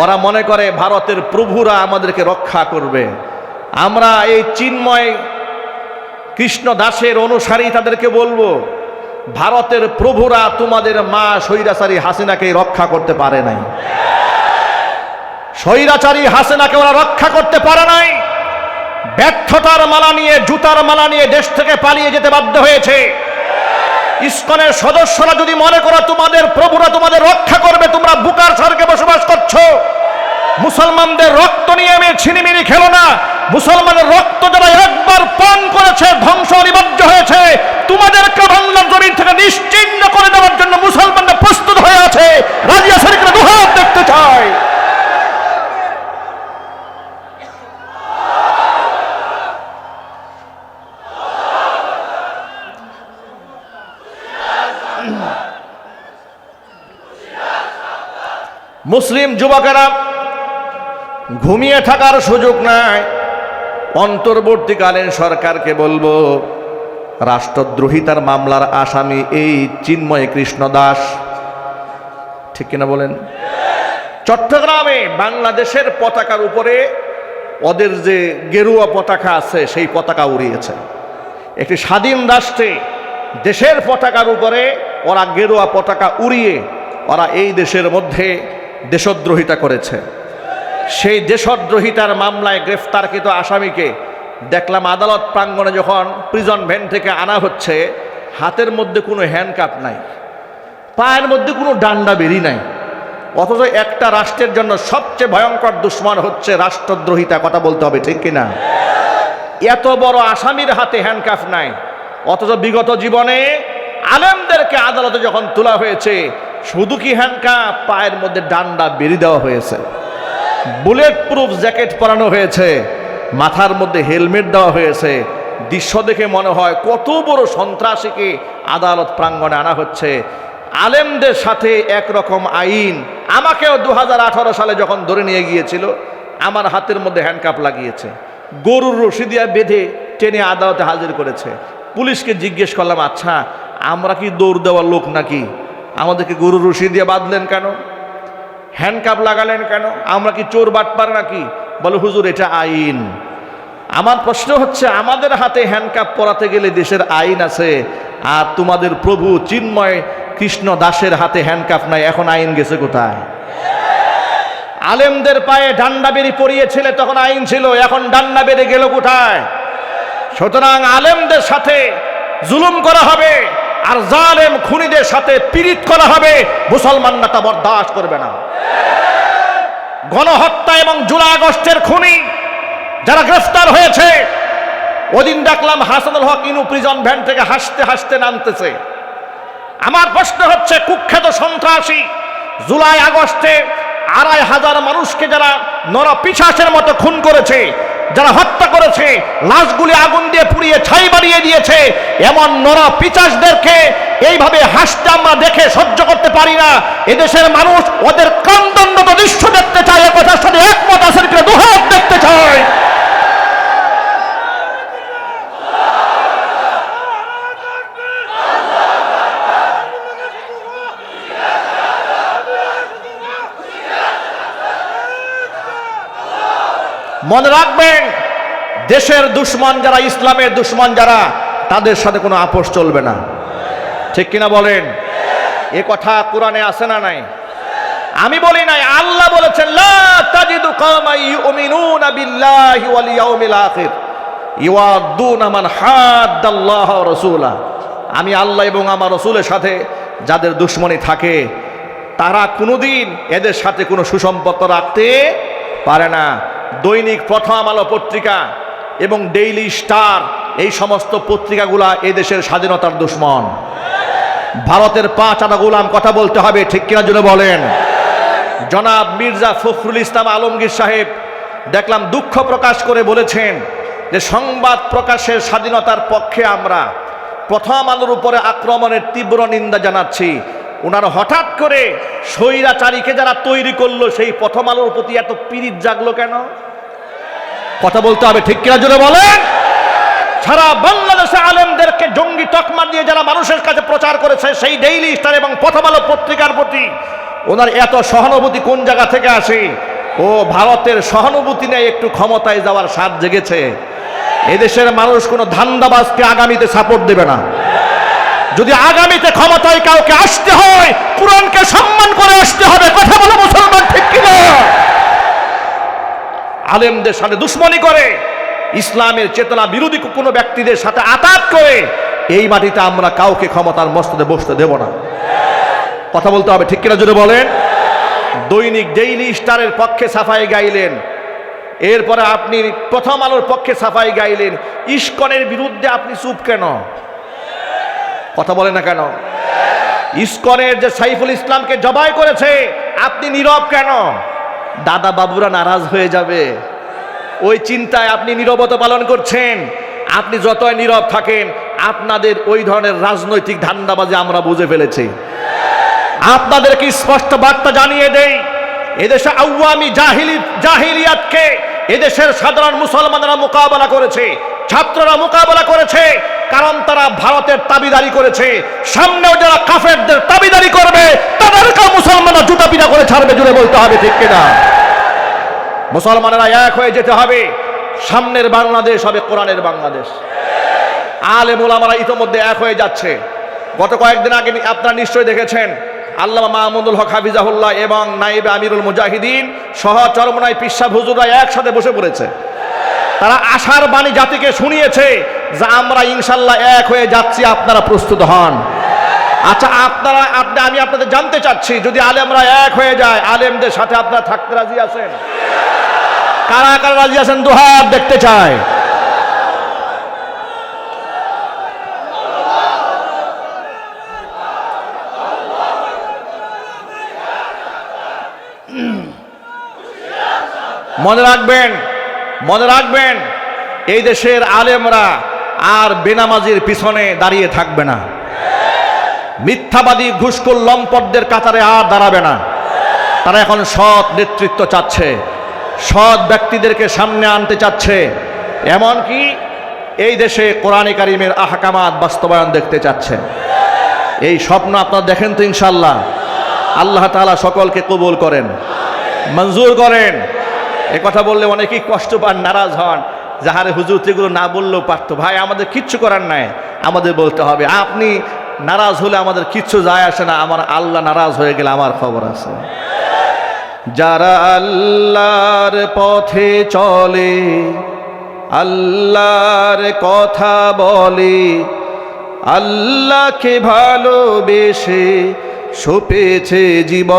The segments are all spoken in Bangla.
ওরা মনে করে ভারতের প্রভুরা আমাদেরকে রক্ষা করবে। আমরা এই চিন্ময় কৃষ্ণ দাসের অনুসারী তাদেরকে বলব, ভারতের প্রভুরা তোমাদের মা স্বৈরাচারী হাসিনাকে রক্ষা করতে পারে নাই। স্বৈরাচারী হাসিনাকে ওরা রক্ষা করতে পারে নাই। ব্যর্থতার মালা নিয়ে, জুতার মালা নিয়ে দেশ থেকে পালিয়ে যেতে বাধ্য হয়েছে। ইসকনের সদস্যরা যদি মনে করো তোমাদের প্রভুরা তোমাদের রক্ষা করবে, তোমরা বুকার স্বর্গে বসবাস করছ। মুসলমানদের রক্ত নিয়ে আমি ছিনিমিনি খেলো না। মুসলমানের রক্ত যারা একবার পান করেছে, ধ্বংস অনিবার্য হয়েছে, তোমাদেরকে বাংলার জমিন থেকে নিশ্চিন্ন করে দেওয়ার জন্য মুসলমানরা প্রস্তুত হয়ে আছে। রাজিয়া শরীফের মুসলিম যুবকেরা, ঘুমিয়ে থাকার সুযোগ নাই। অন্তর্বর্তীকালীন সরকারকে বলব রাষ্ট্রদ্রোহিতার মামলার আসামি এই চিন্ময় কৃষ্ণ দাস। ঠিক কিনা বলেন? চট্টগ্রামে বাংলাদেশের পতাকার উপরে ওদের যে গেরুয়া পতাকা আছে, সেই পতাকা উড়িয়েছে। একটি স্বাধীন রাষ্ট্রে দেশের পতাকার উপরে ওরা গেরুয়া পতাকা উড়িয়ে ওরা এই দেশের মধ্যে দেশদ্রোহিতা করেছে। সেই দেশদ্রোহিতার মামলায় গ্রেফতারকৃত আসামিকে দেখলাম আদালত প্রাঙ্গণে যখন প্রিজন ভ্যান থেকে আনা হচ্ছে, হাতের মধ্যে কোনো হ্যান্ডকাপ নাই, পায়ের মধ্যে কোনো ডান্ডা বেরি নাই, অথচ একটা রাষ্ট্রের জন্য সবচেয়ে ভয়ঙ্কর দুশ্মন হচ্ছে রাষ্ট্রদ্রোহিতা, কথা বলতে হবে ঠিক কিনা? এত বড় আসামির হাতে হ্যান্ডকাফ নাই, অথচ বিগত জীবনে আলেমদেরকে আদালতে যখন তোলা হয়েছে শুধু কি হ্যান্ডকাফ পায়ের মধ্যে ডান্ডা বেরিয়ে দেওয়া হয়েছে। বুলেট প্রুফ জ্যাকেট পরানো হয়েছে। মাথার মধ্যে হেলমেট দেওয়া হয়েছে। দৃশ্য দেখে মনে হয় কত বড় সন্ত্রাসীকে আদালত প্রাঙ্গণে আনা হচ্ছে। আলেমদের সাথে একরকম আইন। আমাকেও দু হাজার আঠারো সালে যখন ধরে নিয়ে গিয়েছিল, আমার হাতের মধ্যে হ্যান্ডকাপ লাগিয়েছে। গরুর রশি দিয়া বেঁধে টেনে আদালতে হাজির করেছে। পুলিশকে জিজ্ঞেস করলাম আচ্ছা আমরা কি দৌড় দেওয়ার লোক নাকি? আমাদেরকে গরুর রশি দিয়ে বাঁধলেন কেন? হ্যান্ডকাপ লাগালেন কেন? আমরা কি চোর বাটপার নাকি? বলে, হুজুর, এটা আইন। আমার প্রশ্ন হচ্ছে, আমাদের হাতে হ্যান্ডকাপ পরাতে গেলে দেশের আইন আছে, আর তোমাদের প্রভু চিন্ময় কৃষ্ণ দাসের হাতে হ্যান্ডকাপ নাই, এখন আইন গেছে কোথায়? আলেমদের পায়ে ডান্ডা বেরি পরিয়েছিলে, তখন আইন ছিল, এখন ডান্ডা বেড়ে গেল কোথায়? সুতরাং আলেমদের সাথে জুলুম করা হবে। আর জালেম খুনিদের সাথে পীড়িত করা হবে মুসলমানরা তা বরদাস্ত করবে না। গণহত্যা এবং জুলাই আগস্টের খুনি যারা গ্রেফতার হয়েছে, ওদিন দেখলাম হাসানুল হক ইনু প্রিজন ভ্যান থেকে হাসতে হাসতে নামতেছে। আমার প্রশ্ন হচ্ছে, কুখ্যাত সন্ত্রাসী, জুলাই আগস্টে আড়াই হাজার মানুষকে যারা নর পিছাসের মতো খুন করেছে যারা হত্যা করেছে, লাশগুলি আগুন দিয়ে পুড়িয়ে ছাই বাড়িয়ে দিয়েছে, এমন নরা পিচাসদেরকে এইভাবে হাসতে আমরা দেখে সহ্য করতে পারি না। এদেশের মানুষ ওদের কান্দন্নত দৃশ্য দেখতে চায় এ সাথে একমত আসেন দেখতে চায়। মনে রাখবেন, দেশের দুশ্মন যারা, ইসলামের দুশ্মন যারা, তাদের সাথে কোনো আপোষ চলবে না। ঠিক কিনা বলেন? এ কথা কোরআনে আছে না নাই? আমি বলি নাই, আল্লাহ বলেছেন আমি আল্লাহ এবং আমার রসুলের সাথে, যাদের দুশ্মনী থাকে, তারা কোনোদিন এদের সাথে কোনো সুসম্পর্ক রাখতে পারে না। দৈনিক প্রথম আলো পত্রিকা এবং ডেইলি স্টার এই সমস্ত পত্রিকাগুলা এদেশের স্বাধীনতার দুশ্মন। ভারতের পাঁচ আটা গোলাম কথা বলতে হবে, ঠিক কিনা জন্য বলেন? জনাব মির্জা ফখরুল ইসলাম আলমগীর সাহেব দেখলাম দুঃখ প্রকাশ করে বলেছেন যে সংবাদ প্রকাশের স্বাধীনতার পক্ষে আমরা প্রথম আলোর উপরে আক্রমণের তীব্র নিন্দা জানাচ্ছি। ওনার হঠাৎ করে স্বৈরাচারীকে যারা তৈরি করল, সেই প্রথম আলোর প্রতি এত পিরিত জাগলো কেন? কথা বলতে হবে ঠিক কিনা জোরে বলেন? সারা বাংলাদেশে আলেমদেরকে জঙ্গি তকমা দিয়ে যারা মানুষের কাছে প্রচার করেছে, সেই ডেইলি স্টার এবং প্রথম আলো পত্রিকার প্রতি ওনার এত সহানুভূতি কোন জায়গা থেকে আসে? ও ভারতের সহানুভূতি নেই, একটু ক্ষমতায় যাওয়ার স্বাদ জেগেছে। এদেশের মানুষ কোনো ধান্দাবাজকে আগামীতে সাপোর্ট দেবে না। যদি আগামীতে ক্ষমতায় কাউকে আসতে হয়, কোরআনকে সম্মান করে আসতে হবে, কথা বলো মুসলমান ঠিক কিনা? আলেমদের সাথে দুশ্মনী করে, ইসলামের চেতনা বিরোধী কোনো ব্যক্তিদের সাথে আতাত করে, এই মাটিতে আমরা কাউকে ক্ষমতার মস্তদে বসতে দেব না। কথা বলতে হবে ঠিক কিনা যদি বলেন? দৈনিক ডেইলি স্টারের পক্ষে সাফাই গাইলেন। এরপরে আপনি প্রথম আলোর পক্ষে সাফাই গাইলেন। ইস্কনের বিরুদ্ধে আপনি চুপ কেন? কথা বলে না কেন? ইস্কনের যে সাইফুল ইসলামকে জবাই করেছে, আপনি নীরব কেন? দাদা বাবুরা নারাজ হয়ে যাবে। ওই চিন্তায় আপনি নীরবতা পালন করছেন। আপনি যতই নীরব থাকেন, আপনাদের ওই ধরনের রাজনৈতিক ধান্দাবাজি আমরা বুঝে ফেলেছি। আপনাদেরকে স্পষ্ট বার্তা জানিয়ে দেই, এদেশে আউয়ামি জাহিলি, জাহিলিয়াতকে এদেশের সাধারণ মুসলমানরা মোকাবেলা করেছে, ছাত্ররা মোকাবেলা করেছে কারণ তারা ভারতের তাবিদারি করেছে। সামনেও যারা কাফেরদের তাবিদারি করবে, তাদেরকেও মুসলমানরা জুতা পিটা করে ছাড়বে, জুড়ে বলতে হবে, ঠিক কিনা? মুসলমানেরা এক হয়ে যেতে হবে। সামনের বাংলাদেশ হবে কোরআনের বাংলাদেশ। আলে মোলামারা ইতোমধ্যে এক হয়ে যাচ্ছে। গত কয়েকদিন আগে আপনারা নিশ্চয়ই দেখেছেন, আল্লামা মাহমুদুল হক হাফিজাহুল্লাহ এবং নাইবে আমিরুল মুজাহিদিন সহ চরমনাই পিসাব হুজুরা একসাথে বসে পড়েছে। তারা আশার বাণী জাতিকে শুনিয়েছে। যে আমরা ইনশাল্লাহ এক হয়ে যাচ্ছি, আপনারা প্রস্তুত হন। আচ্ছা আপনারা, আপনি, আমি আপনাদের জানতে চাচ্ছি, যদি আলেমরা এক হয়ে যায়, আলেমদের সাথে আপনারা থাকতে রাজি আছেন? কারা কারা রাজি আছেন? দুহাত দেখতে চায় মনে রাখবেন মনে রাখবেন, এই দেশের আলেমরা আর বেনামাজির পিছনে দাঁড়িয়ে থাকবে না। মিথ্যাবাদী ঘুষকুল লম্পটদের কাতারে আর দাঁড়াবে না। তারা এখন সৎ নেতৃত্ব চাচ্ছে, সৎ ব্যক্তিদেরকে সামনে আনতে চাচ্ছে। এমনকি এই দেশে কোরআনে কারিমের আহকামাত বাস্তবায়ন দেখতে চাচ্ছে। এই স্বপ্ন আপনারা দেখেন তো ইনশাল্লাহ আল্লাহ তাআলা সকলকে কবুল করেন, মঞ্জুর করেন। এ কথা বললে অনেকেই কষ্ট পান, নারাজ হন। যাহারে হুজুর এগুলো না বললেও পারতো। ভাই, আমাদের কিচ্ছু করার নাই। আমাদের বলতে হবে, আপনি নারাজ হলে আমাদের কিচ্ছু যায় আসে না। আমার আল্লাহ নারাজ হয়ে গেলে আমার খবর আছে। যারা আল্লাহর পথে চলে, আল্লাহর কথা বলে, আল্লাহকে ভালোবেসে সপেছে জীবন।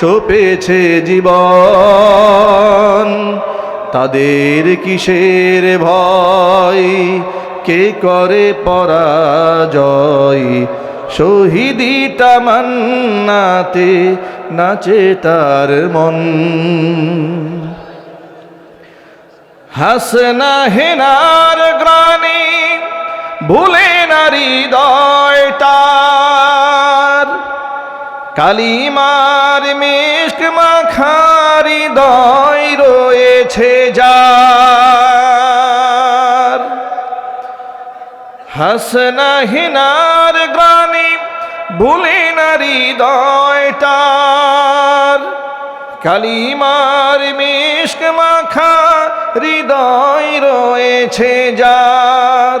সপেছে জীবন। তাদের কিসের ভয়? কে করে পরাজয়? শহীদি তামান্নাতে নাচে তার মন। হাসনা হেনার গ্রানে ভুলে নারী দয়টার কালিমার মিষ্ক মাখারি দয় রয়েছে যার। হাসনা হিনার গ্রানে ভুলে নারী দয়টার কালিমার মিষ্ক মাখা হৃদয় রয়েছে যার।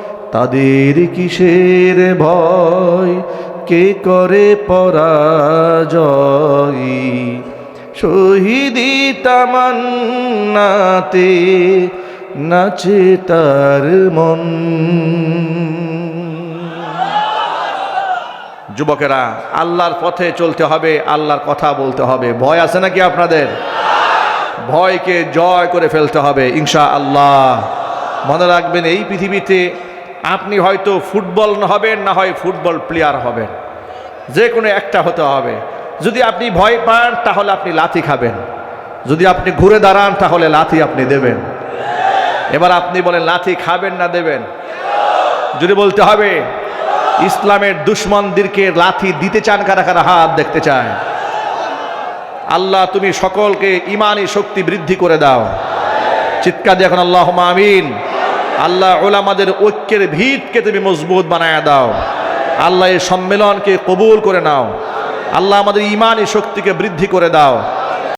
তাদের কিসের ভয়? কে করে পরাজয়? শহীদি তামান্নাতে নাচে তার মন। যুবকেরা, আল্লাহর পথে চলতে হবে, আল্লাহর কথা বলতে হবে। ভয় আছে নাকি আপনাদের? ভয়কে জয় করে ফেলতে হবে ইনশা আল্লাহ মনে রাখবেন, এই পৃথিবীতে আপনি হয়তো ফুটবল হবেন, না হয় ফুটবল প্লেয়ার হবেন। যে কোনো একটা হতে হবে। যদি আপনি ভয় পান, তাহলে আপনি লাথি খাবেন। যদি আপনি ঘুরে দাঁড়ান, তাহলে লাথি আপনি দেবেন। এবার আপনি বলেন, লাথি খাবেন না দেবেন? যদি বলতে হবে, ইসলামের দুশ্মনদেরকে লাথি দিতে চান? কারা কারা হাত দেখতে চায়। আল্লাহ, তুমি সকলকে ইমানি শক্তি বৃদ্ধি করে দাও। চিৎকার দিয়ে এখন আল্লাহ আমিন। আল্লাহ ওলামাদের ঐক্যের ভিতকে তুমি মজবুত বানায় দাও। আল্লাহ এই সম্মেলনকে কবুল করে নাও। আল্লাহ আমাদের ইমানি শক্তিকে বৃদ্ধি করে দাও।